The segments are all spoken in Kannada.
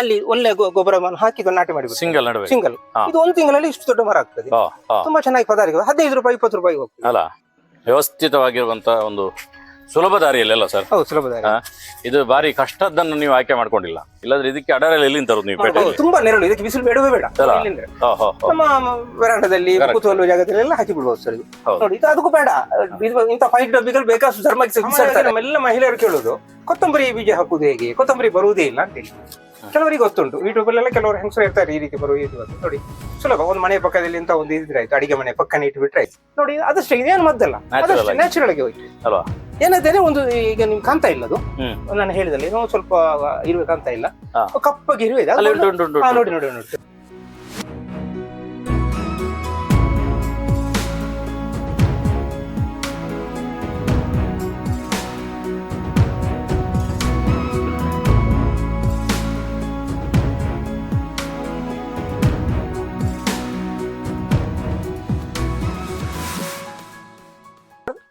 ಅಲ್ಲಿ ಒಳ್ಳೆ ಗೊ- ಗೊಬ್ಬರವನ್ನು ಹಾಕಿ ನಾಟಿ ಮಾಡಿ ಸಿಂಗಲ್ ನಡುವೆ. ಸಿಂಗಲ್. ಹಾ. ಇದು ಒಂದು ತಿಂಗಳಲ್ಲಿ ಇಷ್ಟು ದೊಡ್ಡ ಮರ ಆಗ್ತದೆ. ತುಂಬಾ ಚೆನ್ನಾಗಿ ಪದಾರ್ಥ ಹದಿನೈದು ರೂಪಾಯಿ ಇಪ್ಪತ್ತು ರೂಪಾಯಿ ಹೋಗ್ತದೆ. ಅಲ್ಲ ವ್ಯವಸ್ಥಿತವಾಗಿರುವಂತ ಒಂದು ಸುಲಭ ದಾರಿಯಲ್ಲಿ ಅಲ್ಲ ಸರ್? ಹೌದು ಸುಲಭ ದಾರಿ. ಇದು ಬಾರಿ ಕಷ್ಟದ್ದನ್ನು ನೀವು ಆಯ್ಕೆ ಮಾಡ್ಕೊಂಡಿಲ್ಲ. ಇಲ್ಲಾಂದ್ರೆ ಇದಕ್ಕೆ ಅಡರಲ್ಲಿ ಎಲ್ಲಿಂದ ತರೋದು ನೀವು ಹೌದು, ತುಂಬಾ ನೆರಳು ಇದಕ್ಕೆ ಬಿಸಿಲು ಬೇಡವೇ ಬೇಡ. ಅಲ್ಲ? ಇಲ್ಲಿಂದ. ನಮ್ಮ ವರಾಂಡದಲ್ಲಿ Correct. ಜಾಗದಲ್ಲಿ ಎಲ್ಲ ಹಾಕಿ ಬಿಡ್ಬೋದು ಸರ್ ಇದು. ಹೌದು. ನೋಡಿ ಇದು ಅದಕ್ಕೂ ಬೇಡ. ಇದು ಇಂಥ ಫೈಟ್ ಡಬ್ಬಿಗಳು ಬೇಕಾದಷ್ಟು ಧರ್ಮಕ್ಕೆ ಬಿಸಾಡ್ತಾರೆ ನಮ್ಮೆಲ್ಲ ಮಹಿಳೆಯರು ಕೇಳುದು ಕೊತ್ತಂಬರಿ ಬೀಜ ಹಾಕುದು ಹೇಗೆ? ಕೊತ್ತಂಬರಿ ಬರುವುದೇ ಇಲ್ಲ ಅಂತ ಹೇಳಿ. ಕೆಲವರಿಗೆ ಗೊತ್ತುಂಟು. ಯೂಟ್ಯೂಬ್ ಅಲ್ಲೆಲ್ಲ ಕೆಲವರು ಹೆಂಗಸರು ಇರ್ತಾರೆ ಈ ರೀತಿ ಬರುವ ಇದು ಅಂತ ನೋಡಿ ಸುಲಭ. ಒಂದು ಮನೆ ಪಕ್ಕದಲ್ಲಿ ಇಂತ ಒಂದು ಇದ್ರೆ ಆಯ್ತು. ಅಡಿಗೆ ಮನೆ ಪಕ್ಕನೆ ಇಟ್ಬಿಟ್ರೆ ಆಯ್ತು. ನೋಡಿ ಅದಷ್ಟೇ. ಇದೇನು ಮದ್ದಲ್ಲ. Natural ಆಗಿ. ನ್ಯಾಚುರಲ್ ಆಗಿ ಹೋಯ್ತು. ಅಲ್ವಾ? ಏನಾದ್ರೆ ಒಂದು ಈಗ ನಿಮ್ಗೆ ಕಾಂತ ಇಲ್ಲ ಅದು. ಹ್ಮ್. ನಾನು ಹೇಳಿದಲ್ಲಿ ಏನೋ ಸ್ವಲ್ಪ ಇರ್ಬೇಕಂತ ಕಾಣ್ತಾ ಇಲ್ಲ. ಹಾ. ಕಪ್ಪಗೆ ಇರುವೆ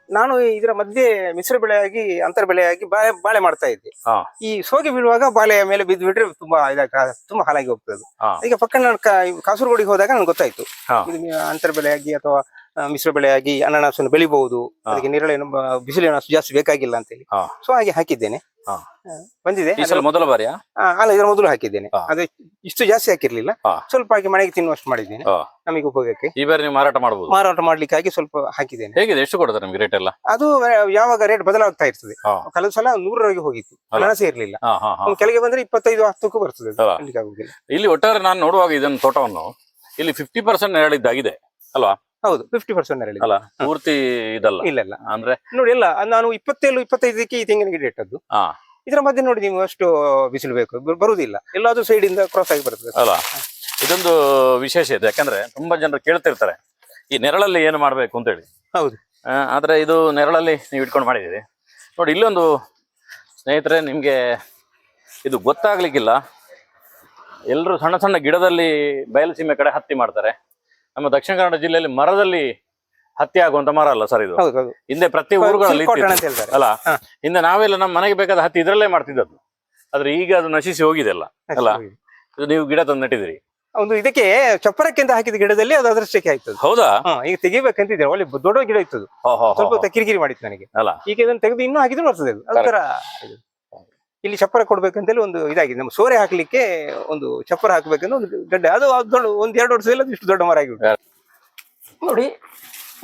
ನಾನು ಇದರ ಮಧ್ಯೆ ಮಿಶ್ರ ಬೆಳೆಯಾಗಿ ಅಂತರ ಬೆಳೆಯಾಗಿ ಬಾಳೆ ಬಾಳೆ ಮಾಡ್ತಾ ಇದ್ದೆ ಹಾ. ಈ ಸೋಗೆ ಬೀಳುವಾಗ ಬಾಳೆಯ ಮೇಲೆ ಬಿದ್ದು ಬಿಟ್ರೆ ತುಂಬಾ ಇದಾಗ ತುಂಬಾ ಹಾಲಾಗಿ ಹೋಗ್ತದೆ. ಹಾ. ಈಗ ಪಕ್ಕ ನಾನು ಕಾಸರಗೋಡಿಗೆ ಹೋದಾಗ ನನ್ಗೆ ಗೊತ್ತಾಯ್ತು ಹಾ. ಇದು ಮಿ- ಅಂತರ ಬೆಳೆಯಾಗಿ ಅಥವಾ ಮಿಶ್ರ ಬೆಳೆಯಾಗಿ ಅನಾನಸನ್ನು ಬೆಳಿಬಹುದು. ಅದಕ್ಕೆ ನಿರಳೇನು ಬ- ಬಿಸಿಲಿನ ಜಾಸ್ತಿ ಬೇಕಾಗಿಲ್ಲ ಅಂತ ಹೇಳಿ ಹಾ. ಸೊ ಹಾಗೆ ಹಾಕಿದ್ದೇನೆ. ಹಾ. ಆ, ಬಂದಿದೆ. ಈ ಸಲ ಮೊದಲ ಬಾರಿಯಾ? ಆ, ಅಲ್ಲ ಇದರ ಮೊದಲು ಹಾಕಿದ್ದೇನೆ. ಹಾ. ಅದೇ ಇಷ್ಟು ಜಾಸ್ತಿ ಹಾಕಿರ್ಲಿಲ್ಲ. ಹಾ. ಸ್ವಲ್ಪ ಹಾಕಿ ಮನೆಗೆ ತಿನ್ನುವಷ್ಟು ಮಾಡಿದ್ದೇನೆ. ಹಾ. ನಮಗೆ ಉಪಯೋಗಕ್ಕೆ. ಈ ಬಾರಿ ನೀವು ಮಾರಾಟ ಮಾಡಬಹುದು ಮಾರಾಟ ಮಾಡ್ಲಿಕ್ಕಾಗಿ ಸ್ವಲ್ಪ ಹಾಕಿದ್ದೇನೆ. ಹೇಗಿದೆ? ಎಷ್ಟು ಕೊಡ್ತಾರೆ ನಿಮ್ಗೆ ರೇಟ್ ಎಲ್ಲ? ಅದು ಯಾವಾಗ ರೇಟ್ ಬದಲಾಗ್ತಾ ಇರ್ತದೆ. ಹಾ. ಕಳೆದ ಸಲ ನೂರವರೆಗೆ ಹೋಗಿತ್ತು. ಅಲ್ಲ. ಅನಸೆ ಇರ್ಲಿಲ್ಲ. ಹಾ ಹಾ ಹಾ. ಒಂದು ಕೆಳಗೆ ಬಂದ್ರೆ ಇಪ್ಪತ್ತೈದು ಹತ್ತಕ್ಕೂ ಬರ್ತದೆ. ಅದು. ಇಲ್ಲಿ ಒಟ್ಟಾರೆ ನಾನು ನೋಡುವಾಗ ಇದನ್ನು ತೋಟವನ್ನು ಇಲ್ಲಿ ಫಿಫ್ಟಿ ಪರ್ಸೆಂಟ್ ನೆರಳಿದ್ದಾಗಿದೆ ಅಲ್ವಾ? ಹೌದು ಫಿಫ್ಟಿ ಪರ್ಸೆಂಟ್ ನೆರಳು ಅಲ್ಲ ಪೂರ್ತಿ ಇದಲ್ಲ? ಇಲ್ಲ ಇಲ್ಲ. ಅಂದ್ರೆ? ನೋಡಿ ಇಲ್ಲ ನಾನು ಇಪ್ಪತ್ತೇಳು ಇಪ್ಪತ್ತೈದಕ್ಕೆ ಈ ತೆಂಗಿನ ಗಿಡ ಇಟ್ಟದ್ದು ಆ ಇದರ ಮಧ್ಯೆ ನೋಡಿ ನೀವು ಅಷ್ಟು ಬಿಸಿಲು ಬೇಕು ಬರುವುದಿಲ್ಲ. ಎಲ್ಲಾದ್ರೂ ಸೈಡ್ ಇಂದ ಕ್ರಾಸ್ ಆಗಿ ಬರ್ತದೆ. ಅಲ್ಲ ಇದೊಂದು ವಿಶೇಷ ಇದೆ ಯಾಕಂದ್ರೆ ತುಂಬಾ ಜನರು ಕೇಳ್ತಿರ್ತಾರೆ ಈ ನೆರಳಲ್ಲಿ ಏನು ಮಾಡ್ಬೇಕು ಅಂತ ಹೇಳಿ. ಹೌದು. ಆದ್ರೆ ಇದು ನೆರಳಲ್ಲಿ ನೀವು ಇಟ್ಕೊಂಡು ಮಾಡಿದ್ದೀರಿ. ನೋಡಿ ಇಲ್ಲೊಂದು ಸ್ನೇಹಿತರೆ ನಿಮ್ಗೆ ಇದು ಗೊತ್ತಾಗ್ಲಿಕ್ಕಿಲ್ಲ. ಎಲ್ಲರೂ ಸಣ್ಣ ಸಣ್ಣ ಗಿಡದಲ್ಲಿ ಬಯಲುಸೀಮೆ ಕಡೆ ಹತ್ತಿ ಮಾಡ್ತಾರೆ. ನಮ್ಮ ದಕ್ಷಿಣ ಕನ್ನಡ ಜಿಲ್ಲೆಯಲ್ಲಿ ಮರದಲ್ಲಿ ಹತ್ತಿ ಆಗುವಂತ ಮರ ಅಲ್ಲ ಸರ್ ಇದು? ಹೌದು ಪ್ರತಿ ಊರುಗಳಲ್ಲಿ ಅಲ್ಲ ಹಿಂದೆ ನಾವೆಲ್ಲ ನಮ್ಮ ಮನೆಗೆ ಬೇಕಾದ ಹತ್ತಿ ಇದ್ರಲ್ಲೇ ಮಾಡ್ತಿದ್ದದ್ದು. ಆದ್ರೆ ಈಗ ಅದು ನಶಿಸಿ ಹೋಗಿದೆ ಅಲ್ಲ ಅಲ್ಲ? ನೀವು ಗಿಡ ತಂದು ನೆಟ್ಟಿದ್ರಿ ಒಂದು ಇದಕ್ಕೆ ಚಪ್ಪರಕ್ಕೆ ಅಂತ ಹಾಕಿದ ಗಿಡದಲ್ಲಿ ಅದು ಅದೃಷ್ಟಕ್ಕೆ ಆಯ್ತು ಹೌದಾ? ಈಗ ತೆಗಿಬೇಕಂತಿದ್ರೆ ಒಳ್ಳೆ ದೊಡ್ಡ ಗಿಡ ಇತ್ತು ಸ್ವಲ್ಪ. ಕಿರಿಕಿರಿ ಮಾಡಿತ್ತು ನನಗೆ. ಅಲ್ಲ. ಈಗ ಇದನ್ನು ತೆಗೆದು ಇನ್ನೂ ಹಾಕಿದ್ರು ಬರ್ತದೆ ಅದು. ಇಲ್ಲಿ ಚಪ್ಪರ ಕೊಡ್ಬೇಕಂತೇಳಿ ಒಂದು ಇದಾಗಿದೆ. ನಮ್ಮ ಸೋರೆ ಹಾಕ್ಲಿಕ್ಕೆ ಒಂದು ಚಪ್ಪರ ಹಾಕ್ಬೇಕಂತ ಒಂದು ಗಡ್ಡೆ ಅದು ಒಂದು ದೊಡ್ಡ ಒಂದ್ ಎರಡು ವರ್ಷದಲ್ಲಿ ಅದು ಇಷ್ಟು ದೊಡ್ಡ ಮರ ಆಗಿಬಿಟ್ಟು ನೋಡಿ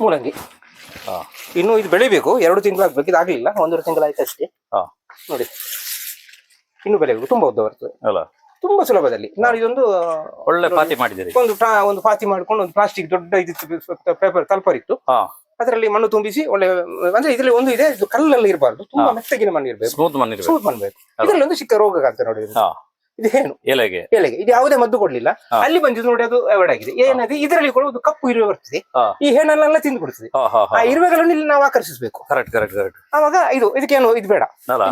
ಮೂಲಂಗಿ. ಇನ್ನು ಇದು ಬೆಳಿಬೇಕು. ಎರಡು ತಿಂಗಳು ಆಗ್ಬೇಕು. ಇದು ಆಗ್ಲಿಲ್ಲ. ಒಂದೂವರೆ ತಿಂಗಳು ಆಯ್ತು ಅಷ್ಟೇ. ಹಾ. ನೋಡಿ ಇನ್ನು ಬೆಳಿಬೇಕು ತುಂಬಾ ಉದ್ದ ಬರ್ತದೆ. ಅಲ್ಲ. ತುಂಬಾ ಸುಲಭದಲ್ಲಿ. ನಾನು ಇದೊಂದು ಒಳ್ಳೆ ಪಾತಿ ಮಾಡಿದ್ದೀನಿ ಒಂದು ಒಂದು ಪಾತಿ ಮಾಡ್ಕೊಂಡು ಒಂದು ಪ್ಲಾಸ್ಟಿಕ್ ದೊಡ್ಡ ಇದು ಪೇಪರ್ ತಲ್ಪರ್ ಇತ್ತು ಹಾ. ಅದರಲ್ಲಿ ಮಣ್ಣು ತುಂಬಿಸಿ ಒಳ್ಳೆ ಅಂದ್ರೆ ಇದರಲ್ಲಿ ಒಂದು ಇದೆ ಇದು ಕಲ್ಲಲ್ಲಿ ಇರಬಾರ್ದು. ತುಂಬಾ. ಮೆತ್ತಗಿನ ಮಣ್ಣು ಇರಬೇಕು. ಸ್ಮೂತ್ ಮಣ್ಣಿರ್ಬೇಕು ಮಣ್ಣು ಮಾಡ್ಬೇಕು ಇದರಲ್ಲಿ ಒಂದು ಚಿಕ್ಕ ರೋಗ ಕಾಣ್ತದೆ ನೋಡಿ ಇದು. ಏನು? ಎಲೆಗೆ ಎಲೆಗೆ ಇದು ಯಾವುದೇ ಮದ್ದು ಕೊಡ್ಲಿಲ್ಲ. ಅಲ್ಲಿ ಬಂದಿದ್ದು ನೋಡಿ ಅದು ಅವಾಯ್ಡ್ ಆಗಿದೆ ಏನಾದ್ರೆ ಇದರಲ್ಲಿ ಕೂಡ ಒಂದು ಕಪ್ಪು ಇರುವೆ ಬರ್ತದೆ. ಈ ಹೆಣ್ಣನ್ನೆಲ್ಲ ತಿಂದು ಬಿಡ್ತದೆ. ಆ ಇರುವೆಗಳನ್ನು ಇಲ್ಲಿ ನಾವು ಆಕರ್ಷಿಸಬೇಕು. ಕರೆಕ್ಟ್ ಕರೆಕ್ಟ್ ಕರೆಕ್ಟ್ ಅವಾಗ ಇದು ಇದಕ್ಕೇನು ಇದು ಬೇಡ.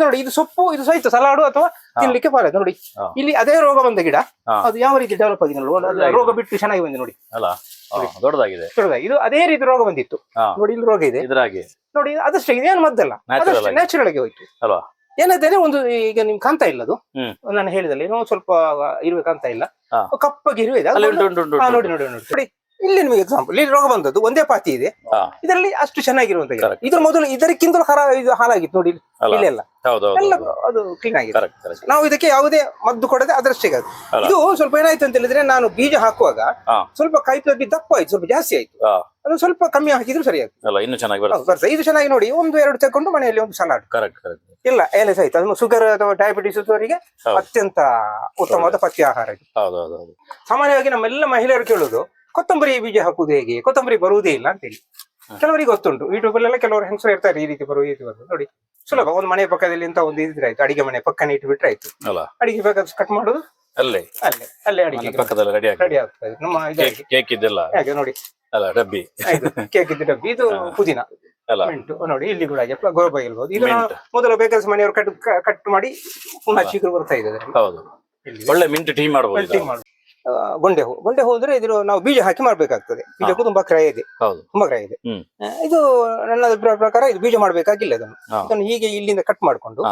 ನೋಡಿ ಇದು ಸೊಪ್ಪು ಇದು ಸಹಿತ ಸಲಾಡು ಅಥವಾ ತಿನ್ಲಿಕ್ಕೆ ಪಾಲ ನೋಡಿ ಇಲ್ಲಿ ಅದೇ ರೋಗ ಬಂದ ಗಿಡ. ಅದು ಯಾವ ರೀತಿ ಡೆವಲಪ್ ಆಗಿದೆ ನೋಡಿ. ರೋಗ ಬಿಟ್ಟು ಚೆನ್ನಾಗಿ ಬಂದಿದೆ ನೋಡಿ. ಅಲ್ಲ. ದೊಡ್ಡದಾಗಿದೆ. ದೊಡ್ಡದಾಗಿ. ಇದು ಅದೇ ರೀತಿ ರೋಗ ಬಂದಿತ್ತು. ನೋಡಿ ಇಲ್ಲಿ ರೋಗ ಇದೆ. ಇದ್ರಾಗಿ. ನೋಡಿ ಅದಷ್ಟೇ ಇದೇನು ಮದ್ದಲ್ಲ. ನ್ಯಾಚುರಲ್ ಆಗಿ ಹೋಯ್ತು. ಅಲ್ವಾ? ಏನಂತಂದ್ರೆ ಒಂದು ಈಗ ನಿಮ್ ಕಾಣ್ತಾ ಇಲ್ಲ ಅದು. ನಾನು ಹೇಳಿದಲ್ಲಿ ಏನೋ ಸ್ವಲ್ಪ ಇರುವೆ ಕಾಣ್ತಾ ಇಲ್ಲ. ಕಪ್ಪಗೆ ಇರುವೆ ಇದೆ. ನೋಡಿ ನೋಡಿ. ನೋಡಿ ನೋಡಿ. ಇಲ್ಲಿ ನಿಮಗೆ ಎಕ್ಸಾಂಪಲ್ ಇಲ್ಲಿ ರೋಗ ಬಂದದ್ದು ಒಂದೇ ಪಾತಿ ಇದೆ. ಹಾ. ಇದರಲ್ಲಿ ಅಷ್ಟು ಚೆನ್ನಾಗಿರುವಂತ. Correct. ಇದ್ರ ಮೊದಲು ಇದಕ್ಕಿಂತಲೂ ಹರ ಇದು ಹಾಳಾಗಿತ್ತು ನೋಡಿ ಅಲ್ಲ. ಹೌದು ಎಲ್ಲ ಹೌದು. ಅದು ಕ್ಲೀನ್ ಆಗಿದೆ. ಕರೆಕ್ಟ್ ಕರೆಕ್ಟ್ ನಾವು ಇದಕ್ಕೆ ಯಾವುದೇ ಮದ್ದು ಕೊಡದೆ ಅದರಷ್ಟೇ ಅದು. ಅಲ್ಲ. ಇದು ಸ್ವಲ್ಪ ಏನಾಯ್ತು ಅಂತ ಹೇಳಿದ್ರೆ ನಾನು ಬೀಜ ಹಾಕುವಾಗ ಹಾ. ಸ್ವಲ್ಪ ಕೈ ತಪ್ಪಿ ದಪ್ಪ ಆಯ್ತು ಸ್ವಲ್ಪ ಜಾಸ್ತಿ ಆಯ್ತು. ಹಾ. ಅದು ಸ್ವಲ್ಪ ಕಮ್ಮಿ ಹಾಕಿದ್ರು ಸರಿ ಅಲ್ಲ ಇನ್ನು ಚೆನ್ನಾಗಿ ಬರುತ್ತೆ. ಹೌದು, ಬರ್ತದೆ ಇದು ಚೆನ್ನಾಗಿ ನೋಡಿ ಒಂದು ಎರಡು ತಗೊಂಡು ಮನೆಯಲ್ಲಿ ಒಂದು ಸಲಾಡ್ ಕರೆಕ್ಟ್ ಕರೆಕ್ಟ್ ಇಲ್ಲ ಏನೇ ಸಹಿತ ಅದನ್ನು ಶುಗರ್ ಅಥವಾ ಡಯಾಬಿಟಿಸ್ ಅವರಿಗೆ ಹೌದು. ಅತ್ಯಂತ ಉತ್ತಮವಾದ ಪಥ್ಯ ಆಹಾರ ಇದು. ಹೌದು ಹೌದು ಹೌದು. ಸಾಮಾನ್ಯವಾಗಿ ನಮ್ಮೆಲ್ಲ ಮಹಿಳೆಯರು ಕೇಳುದು ಕೊತ್ತಂಬರಿ ಬೀಜ ಹಾಕುವುದು ಹೇಗೆ? ಕೊತ್ತಂಬರಿ ಬರುವುದೇ ಇಲ್ಲ ಅಂತೇಳಿ. ಕೆಲವರಿಗೆ ಗೊತ್ತುಂಟು. ಯೂಟ್ಯೂಬ್ ಅಲ್ಲೆಲ್ಲ ಕೆಲವರು ಹೆಂಗಸರು ಇರ್ತಾರೆ ಈ ರೀತಿ ಬರುವ ರೀತಿ ಬರುವುದು ನೋಡಿ ಸುಲಭ. ಒಂದು ಮನೆ ಪಕ್ಕದಲ್ಲಿ ಅಂತ ಒಂದು ಇದ್ರೆ ಆಯ್ತು. ಅಡಿಗೆ ಮನೆ ಪಕ್ಕನೆ ಇಟ್ಟು ಬಿಟ್ರೆ ಆಯ್ತು ಅಡಿಗೆ ಬೇಕಾದ್ರೆ ಕಟ್ ಮಾಡುದು? ಅಲ್ಲೇ. ಅಲ್ಲೇ. ಅಲ್ಲೇ ಅಡಿಗೆ ಪಕ್ಕದಲ್ಲಿ ರೆಡಿ ಆಗಿ ರೆಡಿ ಆಗ್ತದೆ. ನಮ್ಮ ಕೇಕ್ ಇದೆಲ್ಲ ಹಾಗೆ ನೋಡಿ. ಅಲ್ಲ ಡಬ್ಬಿ. ಕೇಕ್ ಇದ್ದ ಡಬ್ಬಿ. ಇದು. ಪುದೀನ. ಮೆಂಟು ನೋಡಿ ಇಲ್ಲಿ ಕೂಡ ಹಾಗೆ ಗೊರಬ ಇರ್ಬೋದು. ಇದು. ಮೊದಲು ಬೇಕಾದ್ರೆ ಮನೆಯವರು ಕಟ್ ಕಟ್ ಮಾಡಿ ಪುನಃ ಚಿಗುರು ಬರ್ತಾ ಇದೆ ಹೌದು. ಒಳ್ಳೆ ಮಿಂಟ್ ಟೀ ಮಾಡಬಹುದು ಟೀ ಮಾಡು. ಗೊಂಡೆ ಹೂ. ಗೊಂಡೆ ಹೂ ಅಂದ್ರೆ ಇದ್ರ ನಾವು ಬೀಜ ಹಾಕಿ ಮಾಡ್ಬೇಕಾಗ್ತದೆ. ಬೀಜಕ್ಕೂ ತುಂಬಾ ಕ್ರಯ ಇದೆ. ಹೌದು. ತುಂಬಾ ಕ್ರಯ ಇದೆ. ಇದು ನನ್ನ ಅಭಿಪ್ರಾಯ ಪ್ರಕಾರ ಇದು ಬೀಜ ಮಾಡ್ಬೇಕಾಗಿಲ್ಲ ಅದನ್ನು. ಇದನ್ನು ಅದನ್ನು ಹೀಗೆ ಇಲ್ಲಿಂದ ಕಟ್ ಮಾಡ್ಕೊಂಡು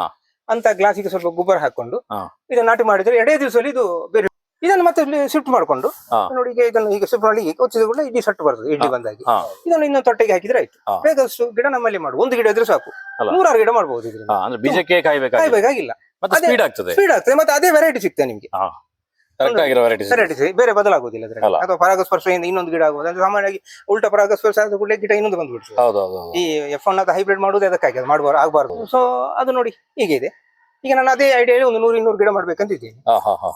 ಅಂತ ಗ್ಲಾಸಿಗೆ ಸ್ವಲ್ಪ ಗೊಬ್ಬರ ಹಾಕೊಂಡು. ಇದನ್ನ ನಾಟಿ ಮಾಡಿದ್ರೆ ಎರಡೇ ದಿವಸದಲ್ಲಿ ಇದು ಬೇರೆ ಇದನ್ನು ಮತ್ತೆ ಶಿಫ್ಟ್ ಮಾಡ್ಕೊಂಡು ನೋಡಿ ಈಗ ಇದನ್ನು ಈಗ ಶಿಫ್ಟ್ ಮಾಡಿ ಒತ್ತಿದ ಕೂಡ ಇಡ್ಲಿ ಸಟ್ಟು ಬರ್ತದೆ ಇಡ್ಲಿ ಬಂದಾಗಿ. ಇದನ್ನು ಇನ್ನೊಂದು ತೊಟ್ಟೆಗೆ ಹಾಕಿದ್ರೆ ಆಯ್ತು. ಬೇಗಷ್ಟು ಗಿಡ ನಮ್ಮಲ್ಲಿ ಮಾಡು. ಒಂದು ಗಿಡ ಇದ್ರೆ ಸಾಕು. ನೂರಾರು ಗಿಡ ಮಾಡಬಹುದು ಇದ್ರಿಂದ ಬೀಜಕ್ಕೆ ಕಾಯ್ಬೇಕಾಗಿ ಕಾಯ್ಬೇಕಾಗಿಲ್ಲ. ಮತ್ತೆ ಅದೇ- ಸ್ಪೀಡ್ ಆಗ್ತದೆ. ಮತ್ತೆ ಅದೇ ವೆರೈಟಿ ಸಿಗ್ತದೆ ನಿಮ್ಗೆ. ಕರೆಕ್ಟ್ ಆಗಿರೋ ವೆರೈಟೀಸ್ ವೆರೈಟಿ ಬೇರೆ ಬದಲಾಗುದಿಲ್ಲ ಅಲ್ಲ. ಅದ್ರಲ್ಲಿ ಅಥವಾ ಪರಾಗಸ್ಪರ್ಶದಿಂದ ಇನ್ನೊಂದು ಗಿಡ ಆಗುವುದು. ಅಂದ್ರೆ ಸಾಮಾನ್ಯವಾಗಿ ಉಲ್ಟಾ ಪರಾಗಸ್ಪರ್ಶ ಆದ ಕೂಡಲೇ ಗಿಡ ಇನ್ನೊಂದು ಬಂದ್ಬಿಡ್ತದೆ. ಹೌದು ಹೌದು ಹೌದು. ಈ ಎಫ್ ಒನ್ ಅದು ಹೈಬ್ರಿಡ್ ಮಾಡುವುದು ಅದಕ್ಕಾಗಿ ಅದು ಮಾಡಬಾರ್ದು. ಆಗಬಾರ್ದು ಸೊ ಅದು ನೋಡಿ ಹೀಗೆ ಇದೆ. ಈಗ ನಾನು ಅದೇ ಐಡಿಯಾ ಒಂದು ನೂರು ಇನ್ನೂರು ಗಿಡ ಮಾಡ್ಬೇಕಂತ ಇದ್ದೀನಿ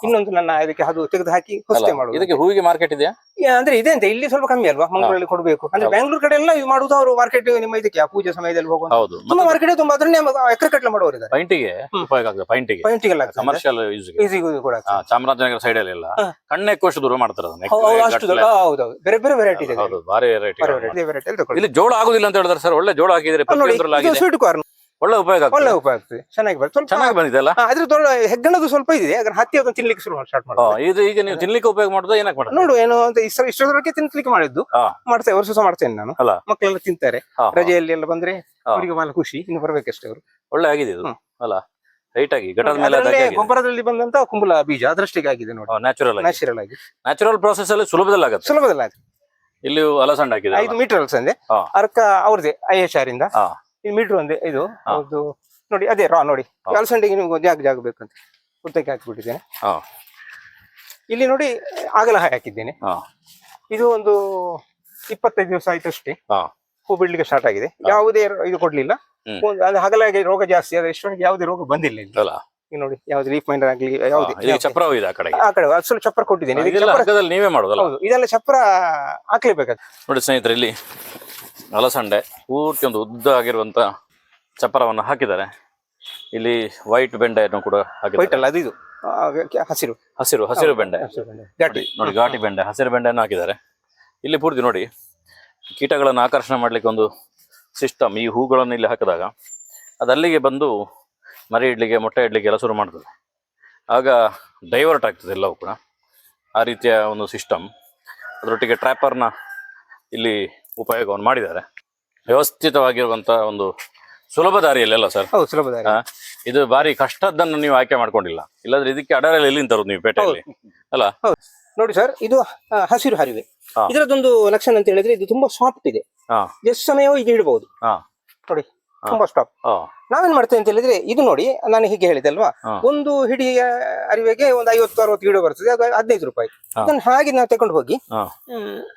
ಇನ್ನೊಂದು ನನ್ನ ಇದಕ್ಕೆ ಅದು ತೆಗೆದು ಹಾಕಿ ಹೊಸ್ತೆ ಮಾಡುದು. ಇದಕ್ಕೆ ಹೂವಿಗೆ ಮಾರ್ಕೆಟ್ ಇದೆಯಾ? ಅಂದ್ರೆ ಇದೆ ಅಂತ ಇಲ್ಲಿ ಸ್ವಲ್ಪ ಕಮ್ಮಿ ಅಲ್ವಾ? ಮಂಗಳೂರಲ್ಲಿ ಕೊಡಬೇಕು. ಅಂದ್ರೆ. ಬೆಂಗಳೂರು ಕಡೆ ಎಲ್ಲ ಇದು ಮಾಡುದು ಅವರು ಮಾರ್ಕೆಟ್ ನಿಮ್ಮ ಇದಕ್ಕೆ ಪೂಜೆ ಸಮಯದಲ್ಲಿ ಹೌದು. ತುಂಬಾ ಮಾರ್ಕೆಟ್ ತುಂಬಾ ಅದನ್ನೇ ಎಕರೆ ಕಟ್ಲೆ ಮಾಡುವವರು ಇದ್ದಾರೆ. ಪೈಂಟಿಗೆ. ಉಪಯೋಗ ಆಗ್ತದೆ ಪೈಂಟಿಗೆ ಪಾಯಿಂಟಿಗೆಲ್ಲ ಕಮರ್ಷಿಯಲ್ ಯೂಸ್ಗೆ ಕೂಡ. ಚಾಮರಾಜನಗರ ಸೈಡ್ ಅಲ್ಲಿ ಎಲ್ಲ. ಕೋಶ ದೂರ ಮಾಡ್ತಾರೆ ಹೌದು, ಹೌದೌದು ಬೇರೆ ಬೇರೆ ವೆರೈಟಿ ಇದೆ. ಭಾರಿ ವೆರೈಟಿ ಇಲ್ಲಿ ಜೋಳ ಆಗುದಿಲ್ಲ ಅಂತ ಹೇಳಿದ್ರೆ ಸರ್ ಒಳ್ಳೆ ಜೋಳ ಹಾಕಿದ್ರೆ ಸ್ವೀಟ್ ಕಾರ್ನ್ ಒಳ್ಳೆ ಉಪಯೋಗ ಒಳ್ಳೆ ಉಪಯೋಗ ಆಗ್ತದೆ. ಚೆನ್ನಾಗಿ ಬರ್ತದೆ. ಸ್ವಲ್ಪ ಚೆನ್ನಾಗಿ ಬಂದಿದೆ ಅಲ್ಲ? ಅದ್ರ ದೊಡ್ಡ ಹೆಗ್ಗಣದು ಸ್ವಲ್ಪ ಇದೆ. ಅದ್ರ ಹತ್ತಿ ಅದನ್ನ ತಿನ್ಲಿಕ್ಕೆ ಶುರು ಸ್ಟಾರ್ಟ್ ಮಾಡಿ ಇದು ಈಗ ನೀವು ತಿನ್ಲಿಕ್ಕೆ ಉಪಯೋಗ ಮಾಡುದು ಏನಕ್ಕೆ ಮಾಡೋದು? ನೋಡು ಏನು ಅಂತ ಇಷ್ಟ ಇಷ್ಟರವರೆಗೆ ತಿನ್ಲಿಕ್ಕೆ ಮಾಡಿದ್ದು. ಮಾಡ್ತೇವೆ ವರ್ಷ ಮಾಡ್ತೇನೆ ನಾನು. ಅಲ್ಲ? ಮಕ್ಕಳೆಲ್ಲ ತಿಂತಾರೆ. ರಜೆಯಲ್ಲಿ ಎಲ್ಲ ಬಂದ್ರೆ. ಅವರಿಗೆ ಬಹಳ ಖುಷಿ ಇನ್ನು ಬರ್ಬೇಕಷ್ಟೇ ಅವರು. ಒಳ್ಳೆ ಆಗಿದೆ ಇದು. ಅಲ್ಲ ರೈಟ್ ಆಗಿ ಘಟದ ಮೇಲೆ ಗೊಬ್ಬರದಲ್ಲಿ ಬಂದಂತ ಕುಂಬಳ ಬೀಜ ಅದೃಷ್ಟಿಗೆ ಆಗಿದೆ ನೋಡಿ. ನ್ಯಾಚುರಲ್ ನ್ಯಾಚುರಲ್ ಆಗಿ ನ್ಯಾಚುರಲ್ ಪ್ರೊಸೆಸ್ ಅಲ್ಲಿ ಸುಲಭದಲ್ಲಿ ಆಗುತ್ತೆ. ಸುಲಭದಲ್ಲಿ ಆಗುತ್ತೆ. ಇಲ್ಲಿ ಅಲಸಂಡ ಹಾಕಿದೆ ಐದು ಮೀಟರ್ ಅಲಸಂದೆ. ಅರ್ಕ ಅವ್ರದೇ ಐ ಎಚ್ ಆರ್ ಇಂದ. ಮೀಟರ್ ಒಂದೇ ಇದು. ಹೌದು ನೋಡಿ ಅದೇ ರಾ ನೋಡಿ. ಅಲಸಂಡೆಗೆ ನಿಮ್ಗೆ ಜಾಗ ಜಾಗ ಬೇಕಂತ. ಉದ್ದಕ್ಕೆ ಹಾಕಿಬಿಟ್ಟಿದ್ದೇನೆ. ಇಲ್ಲಿ ನೋಡಿ ಆಗಲ ಹಾಕಿದ್ದೇನೆ. ಇದು ಒಂದು ಇಪ್ಪತ್ತೈದು ದಿವಸ ಆಯ್ತು ಅಷ್ಟೇ. ಹಾ. ಬಿಡ್ಲಿಕ್ಕೆ ಸ್ಟಾರ್ಟ್ ಆಗಿದೆ. ಯಾವುದೇ ಇದು ಕೊಡ್ಲಿಲ್ಲ. ಒಂದು ಅದು ಹಗಲಾಗಿ ರೋಗ ಜಾಸ್ತಿ ಆದ್ರೆ ಇಷ್ಟೊಂದು ಯಾವುದೇ ರೋಗ ಬಂದಿಲ್ಲ ಇಲ್ಲಿ. ನೋಡಿ ಯಾವ್ದು ಲೀಫ್ ಮೈಂಡರ್ ಆಗ್ಲಿ ಯಾವ್ದು ಅಸಲು ಚಪ್ರ ಇದೆ ಆ ಕಡೆ ಆ ಕಡೆ ಅದು ಸ್ವಲ್ಪ ಚಪ್ರ ಕೊಟ್ಟಿದ್ದೇನೆ. ನೀವೇ ಮಾಡೋದಲ್ಲ? ಹೌದು ಇದೆಲ್ಲ ಚಪ್ರ ಹಾಕ್ಲೇಬೇಕಾಗ್ತದೆ ನೋಡಿ ಸ್ನೇಹಿತರೆ ಇಲ್ಲಿ ಅಲಸಂಡೆ ಪೂರ್ತಿ ಒಂದು ಉದ್ದ ಆಗಿರುವಂತ ಚಪ್ಪರವನ್ನು ಹಾಕಿದ್ದಾರೆ. ಇಲ್ಲಿ ವೈಟ್ ಬೆಂಡೆಯನ್ನು ಕೂಡ ವೈಟ್ ಹಾಕಿದ್ದಾರೆ ಅಲ್ಲ ಅದು ಇದು. ಹಸಿರು. ಹಸಿರು ಹಸಿರು ಬೆಂಡೆ. ಹಸಿರು ಬೆಂಡೆ. ಘಾಟಿ. ನೋಡಿ ಘಾಟಿ ಬೆಂಡೆ ಹಸಿರು ಬೆಂಡೆಯನ್ನು ಹಾಕಿದ್ದಾರೆ. ಇಲ್ಲಿ ಪೂರ್ತಿ ನೋಡಿ ಕೀಟಗಳನ್ನು ಆಕರ್ಷಣೆ ಮಾಡ್ಲಿಕ್ಕೆ ಒಂದು ಸಿಸ್ಟಮ್ ಈ ಹೂಗಳನ್ನು ಇಲ್ಲಿ ಹಾಕಿದಾಗ ಅದು ಅಲ್ಲಿಗೆ ಬಂದು ಮರಿ ಇಡ್ಲಿಕ್ಕೆ ಮೊಟ್ಟೆ ಇಡ್ಲಿಕ್ಕೆ ಎಲ್ಲ ಶುರು ಮಾಡ್ತದೆ. ಆಗ ಡೈವರ್ಟ್ ಆಗ್ತದೆ ಎಲ್ಲವೂ ಕೂಡ. ಆ ರೀತಿಯ ಒಂದು ಸಿಸ್ಟಮ್ ಅದರೊಟ್ಟಿಗೆ ಟ್ರ್ಯಾಪರ್ನ ಇಲ್ಲಿ ಉಪಯೋಗವನ್ನು ಮಾಡಿದ್ದಾರೆ. ವ್ಯವಸ್ಥಿತವಾಗಿರುವಂತಹ ಒಂದು ಸುಲಭ ದಾರಿಯಲ್ಲೆಲ್ಲ ಸರ್ ಹೌದು ಸುಲಭ ದಾರಿ. ಇದು ಬಾರಿ ಕಷ್ಟದ್ದನ್ನು ನೀವು ಆಯ್ಕೆ ಮಾಡ್ಕೊಂಡಿಲ್ಲ. ಇಲ್ಲಾಂದ್ರೆ ಇದಕ್ಕೆ ಅಡರಲ್ಲಿ ಎಲ್ಲಿಂದ ತರೋದು ನೀವು ಪೇಟೆಯಲ್ಲಿ? ಅಲ್ಲ? ನೋಡಿ ಸರ್ ಇದು ಆ, ಹಸಿರು ಹರಿವೆ. ಹಾ. ಇದರದೊಂದು ಲಕ್ಷಣ ಅಂತ ಹೇಳಿದ್ರೆ ಇದು ತುಂಬಾ ಸಾಫ್ಟ್ ಇದೆ. ಹಾ. ಎಷ್ಟು ಸಮಯವೂ ಇದು ಇಡಬಹುದು ಹಾ. ನೋಡಿ ತುಂಬಾ ಸ್ಟಾಪ್ ಹಾ. ನಾವೇನ್ ಮಾಡ್ತೇವೆ ಅಂತ ಹೇಳಿದ್ರೆ ಇದು ನೋಡಿ ನಾನು ಹೀಗೆ ಹೇಳಿದೆ ಅಲ್ವಾ? ಒಂದು ಹಿಡಿಯ ಅರಿವೆಗೆ ಒಂದು ಐವತ್ತು ಅರವತ್ತು ಗಿಡ ಬರ್ತದೆ ಅದು ಹದಿನೈದು ರೂಪಾಯಿ. ಅದನ್ನ ಹಾಗೆ ನಾವು ತಗೊಂಡು ಹೋಗಿ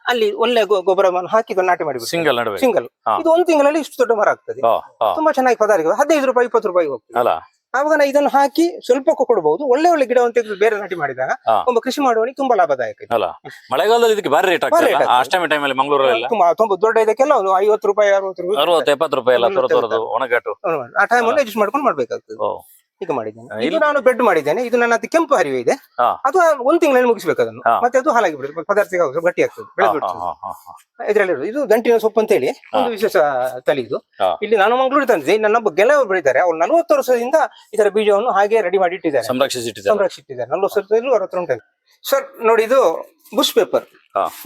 ಅಲ್ಲಿ ಒಳ್ಳೆ ಗೊಬ್ಬರವನ್ನು ಹಾಕಿ ಇದನ್ನ ನಾಟಿ ಮಾಡಿ ಸಿಂಗಲ್ ಸಿಂಗಲ್. ಇದು ಒಂದು ತಿಂಗಳಲ್ಲಿ ಇಷ್ಟು ದೊಡ್ಡ ಮರ ಆಗ್ತದೆ. ತುಂಬಾ ಚೆನ್ನಾಗಿ ಪದಾರ್ಥ. ಹದಿನೈದು ರೂಪಾಯಿ ಇಪ್ಪತ್ತು ರೂಪಾಯಿ ಹೋಗ್ತದೆ. ಅಲ್ಲ. ಆವಾಗ ನಾ ಇದನ್ನು ಹಾಕಿ ಸ್ವಲ್ಪ ಕೊಡಬಹುದು ಒಳ್ಳೆ ಒಳ್ಳೆ ಗಿಡವನ್ನು ತೆಗೆದು ಬೇರೆ ನಾಟಿ ಮಾಡಿದಾಗ. ಒಬ್ಬ ಕೃಷಿ ಮಾಡುವವನಿಗೆ ತುಂಬಾ ಲಾಭದಾಯಕ ಇದೆ. ಅಲ್ಲ ಮಳೆಗಾಲದಲ್ಲಿ ಇದಕ್ಕೆ ಭಾರಿ ರೇಟ್ ಭಾರಿ rate ಆಗ್ತದೆ. ಅಷ್ಟಮಿ ಟೈಮಲ್ಲಿ ಮಂಗಳೂರಲ್ಲೆಲ್ಲ ತುಂಬಾ ತುಂಬಾ ದೊಡ್ಡ ಇದಕ್ಕೆಲ್ಲ ಒಂದು ಐವತ್ತು ರೂಪಾಯಿ ಅರವತ್ತು ರೂಪಾಯಿ ಅರವತ್ತು ಎಪ್ಪತ್ತು ರೂಪಾಯಿ ಎಲ್ಲ ತೊರ ತೊರದು ಒಣಗಾಟು. ಆ ಟೈಮಲ್ಲಿ ಅಡ್ಜಸ್ಟ್ ಮಾಡ್ಕೊಂಡು ಮಾಡ್ಬೇಕಾಗ್ತದೆ. ಓ. ಈಗ ಮಾಡಿದ್ದೇನೆ. ಇದು ನಾನು ಬೆಡ್ ಮಾಡಿದ್ದೇನೆ. ಇದು ನನ್ನ ಕೆಂಪು ಹರಿವೆ ಇದೆ. ಅದು ಒಂದ್ ತಿಂಗಳಲ್ಲಿ ಮುಗಿಸ್ಬೇಕು ಅದನ್ನು. ಮತ್ತೆ ಅದು ಹಾಲಾಗಿ ಬಿಡುತ್ತೆ. ಪದಾರ್ಥ ಗಟ್ಟಿ ಆಗ್ತದೆ. ಇದರಲ್ಲಿ ಇರೋದು. ಇದು ಗಂಟಿನ ಸೊಪ್ಪು ಅಂತ ಹೇಳಿ ಒಂದು ವಿಶೇಷ ತಳಿ ಇದು ಇಲ್ಲಿ ನಾನು ಮಂಗಳೂರು ತಂದಿದ್ದೆ. ನನ್ನೊಬ್ಬ ಗೆಳೆಯವರು ಬೆಳಿತಾರೆ ಅವ್ರು ನಲವತ್ತು ವರ್ಷದಿಂದ ಇದರ ಬೀಜವನ್ನು ಹಾಗೆ ರೆಡಿ ಮಾಡಿ ಇಟ್ಟಿದ್ದಾರೆ ಸಂರಕ್ಷಿಸಿಟ್ಟಿದ್ದಾರೆ. ಸಂರಕ್ಷಿಟ್ಟಿದ್ದಾರೆ ನಲ್ವತ್ತು ವರ್ಷದಲ್ಲೂ ಅರವತ್ತು ಉಂಟು ಸರ್ ನೋಡಿ ಇದು ಬುಷ್ ಪೇಪರ್.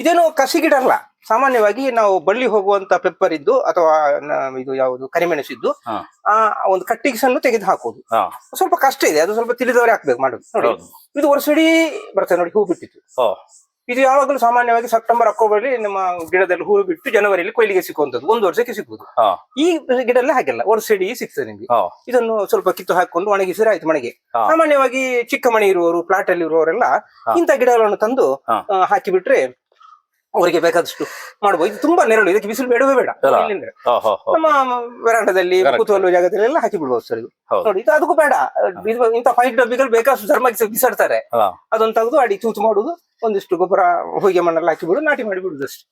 ಇದೇನು ಕಸಿ ಗಿಡ ಅಲ್ಲ? ಸಾಮಾನ್ಯವಾಗಿ ನಾವು ಬಳ್ಳಿ ಹೋಗುವಂತ ಪೆಪ್ಪರ್ ಇದ್ದು ಅಥವಾ ನ- ಇದು ಯಾವುದು ಕರಿಮೆಣಸಿದ್ದು ಹಾ. ಆ ಒಂದು ಕಟ್ಟಿಗೆ ಸಣ್ಣ ತೆಗೆದು ಹಾಕೋದು ಹಾ. ಸ್ವಲ್ಪ ಕಷ್ಟ ಇದೆ ಅದು ಸ್ವಲ್ಪ ತಿಳಿದವರೇ ಹಾಕ್ಬೇಕು ಮಾಡೋದು. ನೋಡಿ ಹೌದು. ಇದು ವರ್ಷಡಿ ಬರ್ತದೆ ನೋಡಿ ಹೂ ಬಿಟ್ಟಿತ್ತು ಓ ಇದು ಯಾವಾಗಲೂ ಸಾಮಾನ್ಯವಾಗಿ ಸೆಪ್ಟೆಂಬರ್ ಅಕ್ಟೋಬರ್ ಅಲ್ಲಿ ನಮ್ಮ ಗಿಡದಲ್ಲಿ ಹೂ ಬಿಟ್ಟು ಜನವರಿಯಲ್ಲಿ ಕೊಯ್ಲಿಗೆ ಸಿಕ್ಕುವಂಥದ್ದು ಒಂದು ವರ್ಷಕ್ಕೆ ಸಿಕ್ಕುವುದು. ಹಾ. ಈ ಎಲ್ಲ ಹಾಗೆಲ್ಲ ವರ್ಷಡಿ ಸಿಗ್ತದೆ ನಿಮ್ಗೆ. ಇದನ್ನು ಸ್ವಲ್ಪ ಕಿತ್ತು ಹಾಕೊಂಡು ಒಣಗಿಸಿದ್ರೆ ಆಯ್ತು ಮನೆಗೆ. ಹಾ. ಸಾಮಾನ್ಯವಾಗಿ ಚಿಕ್ಕ ಮನೆ ಇರುವವರು ಫ್ಲಾಟ್ ಅಲ್ಲಿ ಇರುವವರೆಲ್ಲ ಇಂತ ಇಂಥ ಗಿಡಗಳನ್ನು ತಂದು ಹಾ. ಆ, ಹಾಕಿಬಿಟ್ರೆ ಅವರಿಗೆ ಬೇಕಾದಷ್ಟು ಮಾಡಬಹುದು ಇದು ತುಂಬಾ ನೆರಳು. ಇದಕ್ಕೆ ಬಿಸಿಲು ಬೇಡವೇ ಬೇಡ. ಇಲ್ಲಿಂದ. ನಮ್ಮ ವರಾಂಡದಲ್ಲಿ ಕೂತುವಲ್ಲ ಜಾಗದಲ್ಲಿ ಎಲ್ಲ ಹಾಕಿ ಬಿಡ್ಬೋದು ಸರ್ ಇದು. ನೋಡಿ ಇದು ಅದಕ್ಕೂ ಬೇಡ. ಇಂತ ಫೈಟ್ ಡಬ್ಬಿಗಳು ಬೇಕಾದಷ್ಟು ಧರ್ಮಕ್ಕೆ ಬಿಸಾಡ್ತಾರೆ. ಅದೊಂದು ಅದನ್ನು ತೆಗೆದು ಅಡಿ ತೂತು ಮಾಡುದು ಒಂದಿಷ್ಟು ಗೊಬ್ಬರ ಹೋಗಿ ಮಣ್ಣಲ್ಲಿ ಹಾಕಿ ಬಿಡು ನಾಟಿ ಮಾಡಿ ಬಿಡುದು ಅಷ್ಟೇ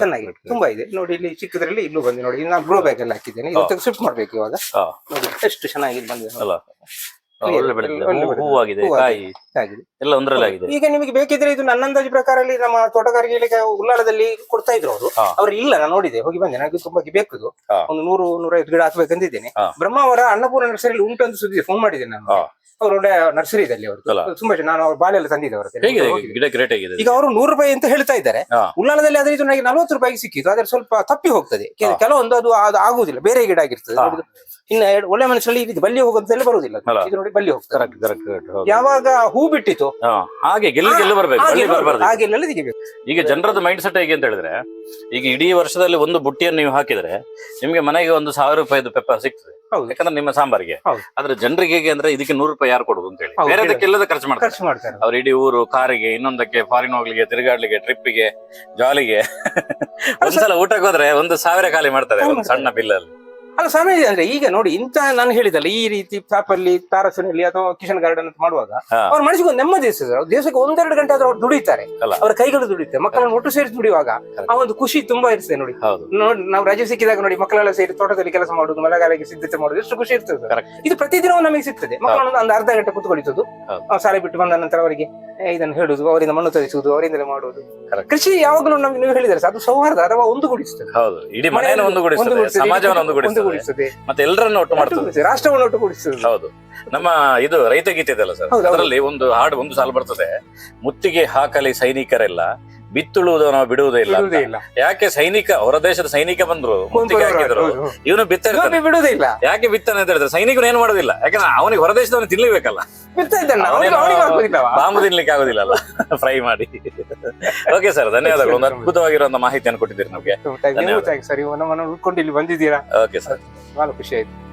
ಚೆನ್ನಾಗಿ ತುಂಬಾ ಇದೆ. ನೋಡಿ ಇಲ್ಲಿ ಚಿಕ್ಕದ್ರಲ್ಲಿ ಇಲ್ಲೂ ಬಂದೆ. ನೋಡಿ ನಾನು ಗ್ರೋ ಬ್ಯಾಗ್ ಅಲ್ಲಿ ಹಾಕಿದ್ದೇನೆ. ಇದು ಶಿಫ್ಟ್ ಮಾಡ್ಬೇಕು ಇವಾಗ. ನೋಡಿ ಎಷ್ಟು ಚೆನ್ನಾಗಿ ಬಂದಿದೆ. ಹೂವಾಗಿದೆ ಹೂವಾಗಿದೆ. ಕಾಯಿ. ಆಗಿದೆ ಎಲ್ಲ ಒಂದರಲ್ಲಿ ಆಗಿದೆ. ಈಗ ನಿಮಗೆ ಬೇಕಿದ್ರೆ ಇದು ನನ್ನ ಅಂದಾಜು ಪ್ರಕಾರ ನಮ್ಮ ತೋಟಗಾರಿಕೆ ಇಲಾಖೆ ಉಳ್ಳಾಳದಲ್ಲಿ ಕೊಡ್ತಾ ಇದ್ರು ಅವರು. ಅವ್ರು ಇಲ್ಲ ನಾನು ನೋಡಿದೆ. ಹೋಗಿ ಬಂದೆ ನನಗೆ ತುಂಬಾ ಬೇಕು. ಒಂದು ನೂರು ನೂರೈವತ್ತು ಗಿಡ ಹಾಕ್ಬೇಕಂತಿದ್ದೇನೆ. ಬ್ರಹ್ಮ ಬ್ರಹ್ಮಾವರ ಅನ್ನಪೂರ್ಣ ನರ್ಸರಿ ಉಂಟು ಅಂತ ಸುದ್ದಿ ಫೋನ್ ಮಾಡಿದ್ದೇನೆ ನಾನು. ಅವ್ರ ಒಳ್ಳೆ ನರ್ಸರಿ ಇದೆ ಅಲ್ಲಿ. ಅವರು ತುಂಬಾ ನಾನು ಅವ್ರ ಬಾಳೆಲ್ಲ ಎಲ್ಲ ತಂದಿದ್ದೆ ಅವ್ರ ಈಗ ಅವರು ನೂರು ರೂಪಾಯಿ ಅಂತ ಹೇಳ್ತಾ ಇದ್ದಾರೆ. ಉಳ್ಳಾಳದಲ್ಲಿ ಆದ್ರೆ ಇದು ನನಗೆ ನಲವತ್ತು ರೂಪಾಯಿಗೆ ಸಿಕ್ಕಿತ್ತು. ಆದ್ರೆ ಸ್ವಲ್ಪ ತಪ್ಪಿ ಹೋಗ್ತದೆ. ಕೆಲವೊಂದು ಅದು ಅದು ಆಗುದಿಲ್ಲ ಬೇರೆ ಗಿಡ ಆಗಿರ್ತದೆ. ಇನ್ನು ಒಳ್ಳೆ ಮನಸ್ಸಲ್ಲಿ ಇದು ಬಲ್ಲಿ ಹೋಗೋದೆಲ್ಲ ಬರುವುದಿಲ್ಲ. ಇದು ನೋಡಿ ಬಲ್ಲಿ ಹೋಗ್ತಾರೆ ಯಾವಾಗ ಹೂ ಬಿಟ್ಟಿತು. ಹಾ ಹಾಗೆ ಗೆಲ್ಲ ಗೆಲ್ಲು ಬರ್ಬೇಕು ಬಳ್ಳಿ ಬರಬಾರ್ದು ಹಾಗೆಲ್ಲ ತೆಗಿಬೇಕು. ಈಗ ಜನರದ್ದು ಮೈಂಡ್ ಸೆಟ್ ಹೇಗೆ ಅಂತ ಹೇಳಿದ್ರೆ ಈಗ ಇಡೀ ವರ್ಷದಲ್ಲಿ ಒಂದು ಬುಟ್ಟಿಯನ್ನು ನೀವು ಹಾಕಿದ್ರೆ ನಿಮ್ಗೆ ಮನೆಗೆ ಒಂದು ಸಾವಿರ ರೂಪಾಯಿದು ಪೆಪ್ಪರ್ ಸಿಗ್ತದೆ. ಹೌದು. ಯಾಕಂದ್ರೆ ನಿಮ್ಮ ಸಾಂಬಾರ್ಗೆ. ಹೌದು. ಆದ್ರೆ ಜನರಿಗೆ ಹೇಗೆ ಅಂದ್ರೆ ಇದಕ್ಕೆ ನೂರು ರೂಪಾಯಿ ಯಾರು ಕೊಡುದು ಅಂತ ಹೇಳಿ. ಹೌದು, ಬೇರೆದಕ್ಕೆಲ್ಲದ ಖರ್ಚು ಮಾಡ್ತಾರೆ. ಖರ್ಚು ಮಾಡ್ತಾರೆ. ಅವ್ರು ಇಡೀ ಊರು ಕಾರಿಗೆ ಇನ್ನೊಂದಕ್ಕೆ ಫಾರಿನ್ ಹೋಗ್ಲಿಕ್ಕೆ ತಿರುಗಾಡ್ಲಿಕ್ಕೆ ಟ್ರಿಪ್ಪಿಗೆ ಜಾಲಿಗೆ ಒಂದ್ಸಲ ಊಟಕ್ಕೆ ಹೋದ್ರೆ ಒಂದು ಸಾವಿರ ಖಾಲಿ ಮಾಡ್ತಾರೆ ಒಂದು ಸಣ್ಣ ಬಿಲ್ ಅಲ್ಲಿ. ಅಲ್ಲ ಸಮಯ ಅಂದ್ರೆ ಈಗ ನೋಡಿ ಇಂತ ನಾನು ಹೇಳಿದಲ್ಲ ಈ ರೀತಿ ಪಾಪಲ್ಲಿ ತಾರಸನಲ್ಲಿ ಅಥವಾ ಕಿಶನ್ ಗಾರ್ಡನ್ ಅಂತ ಮಾಡುವಾಗ. ಅವ್ರ ಮನಸ್ಸಿಗೆ ಒಂದು ನೆಮ್ಮದಿ ಇರ್ತದೆ ಅವ್ರು ದಿವಸಕ್ಕೆ ಒಂದೆರಡು ಗಂಟೆ ಆದ್ರೂ ಅವ್ರು ದುಡಿತಾರೆ. ಅವ್ರ ಕೈಗಳು ದುಡಿತಾರೆ ಮಕ್ಕಳನ್ನ ಒಟ್ಟು ಸೇರಿಸಿ ದುಡಿಯುವಾಗ ಆ ಒಂದು ಖುಷಿ ತುಂಬಾ ಇರ್ತದೆ ನೋಡಿ. ನೋಡಿ ನಾವು ರಜೆ ಸಿಕ್ಕಿದಾಗ ನೋಡಿ ಮಕ್ಕಳೆಲ್ಲ ಸೇರಿ ತೋಟದಲ್ಲಿ ಕೆಲಸ ಮಾಡುದು ಮಳೆಗಾಲಕ್ಕೆ ಸಿದ್ಧತೆ ಮಾಡುದು ಎಷ್ಟು ಖುಷಿ ಇರ್ತದೆ. ಇದು ಪ್ರತಿದಿನವೂ ನಮಗೆ ಸಿಗ್ತದೆ. ಮಕ್ಕಳನ್ನು ಒಂದು ಅರ್ಧ ಗಂಟೆ ಕುತ್ಕೊಳಿತದ್ದು. ಶಾಲೆ ಬಿಟ್ಟು ಬಂದ ನಂತರ ಅವರಿಗೆ ಇದನ್ನು ಹೇಳುದು ಅವರಿಂದ ಮಣ್ಣು ತರಿಸುವುದು ಅವರಿಂದಲೇ ಮಾಡುವುದು. Correct. ಕೃಷಿ ಯಾವಾಗಲೂ ನಮ್ಗೆ ನೀವು ಹೇಳಿದ್ರೆ ಅದು ಸೌಹಾರ್ದ ಅಥವಾ ಒಂದುಗೂಡಿಸ್ತದೆ. ಹೌದು ಇಡೀ ಮನೆಯನ್ನು ಒಂದುಗೂಡಿಸುತ್ತದೆ ಒಂದುಗೂಡಿಸ್ತದೆ, ಸಮಾಜವನ್ನು ಒಂದುಗೂಡಿಸ್ತದೆ. ಒಂದುಗೂಡಿಸ್ತದೆ. ಮತ್ತೆ ಎಲ್ಲರನ್ನು ಒಟ್ಟು ಮಾಡ್ತದೆ. ರಾಷ್ಟ್ರವನ್ನು ಒಟ್ಟು ಒಟ್ಟುಗೂಡಿಸ್ತದೆ. ಹೌದು. ನಮ್ಮ ಇದು ರೈತ ಗೀತೆ ಇದೆಯಲ್ಲ ಸರ್? ಹೌದು, ಹೌದು. ಅದರಲ್ಲಿ ಒಂದು ಹಾಡು ಒಂದು ಸಾಲು ಬರ್ತದೆ. ಮುತ್ತಿಗೆ ಹಾಕಲಿ ಸೈನಿಕರೆಲ್ಲ ಬಿತ್ತುಳುವುದು ನಾವು ಬಿಡುವುದೇ ಇಲ್ಲ ಬಿಡುವುದೇ ಇಲ್ಲ. ಯಾಕೆ ಸೈನಿಕ ಹೊರ ದೇಶದ ಸೈನಿಕ ಬಂದ್ರು ಮುತ್ತಿಗೆ ಹಾಕಿದ್ರು. ಹೌದು, ಹೌದು. ಇವನು ಬಿತ್ತ ಬಿಡುವುದಿಲ್ಲ ಯಾಕೆ ಬಿತ್ತನೆ ಅಂತ ಹೇಳಿದ್ರೆ ಸೈನಿಕರು ಏನು ಮಾಡುದಿಲ್ಲ? ಯಾಕಂದ್ರೆ ಅವನಿಗೆ ಹೊರ ದೇಶದವನು ತಿನ್ಲಿಬೇಕಲ್ಲ. ಬಿಡ್ತಾ ಇದ್ದಾನೆ. ಅವನಿಗೆ ಬಾಂಬು ತಿನ್ಲಿಕ್ಕೆ ಆಗುದಿಲ್ಲ ಅಲ್ಲ. ಫ್ರೈ ಮಾಡಿ. ಓಕೆ ಸರ್ ಧನ್ಯವಾದಗಳು. ಒಂದು ಅದ್ಭುತವಾಗಿರುವಂತ ಮಾಹಿತಿಯನ್ನು ಕೊಟ್ಟಿದ್ದೀರಿ ನಮಗೆ. ನೀವು thanks sir. ನೀವು ನಮ್ಮನ್ನು ಉಳ್ಕೊಂಡು ಇಲ್ಲಿ ಬಂದಿದ್ದೀರಾ? ಓಕೆ ಸರ್ ಬಹಳ ಖುಷಿ ಆಯ್ತು.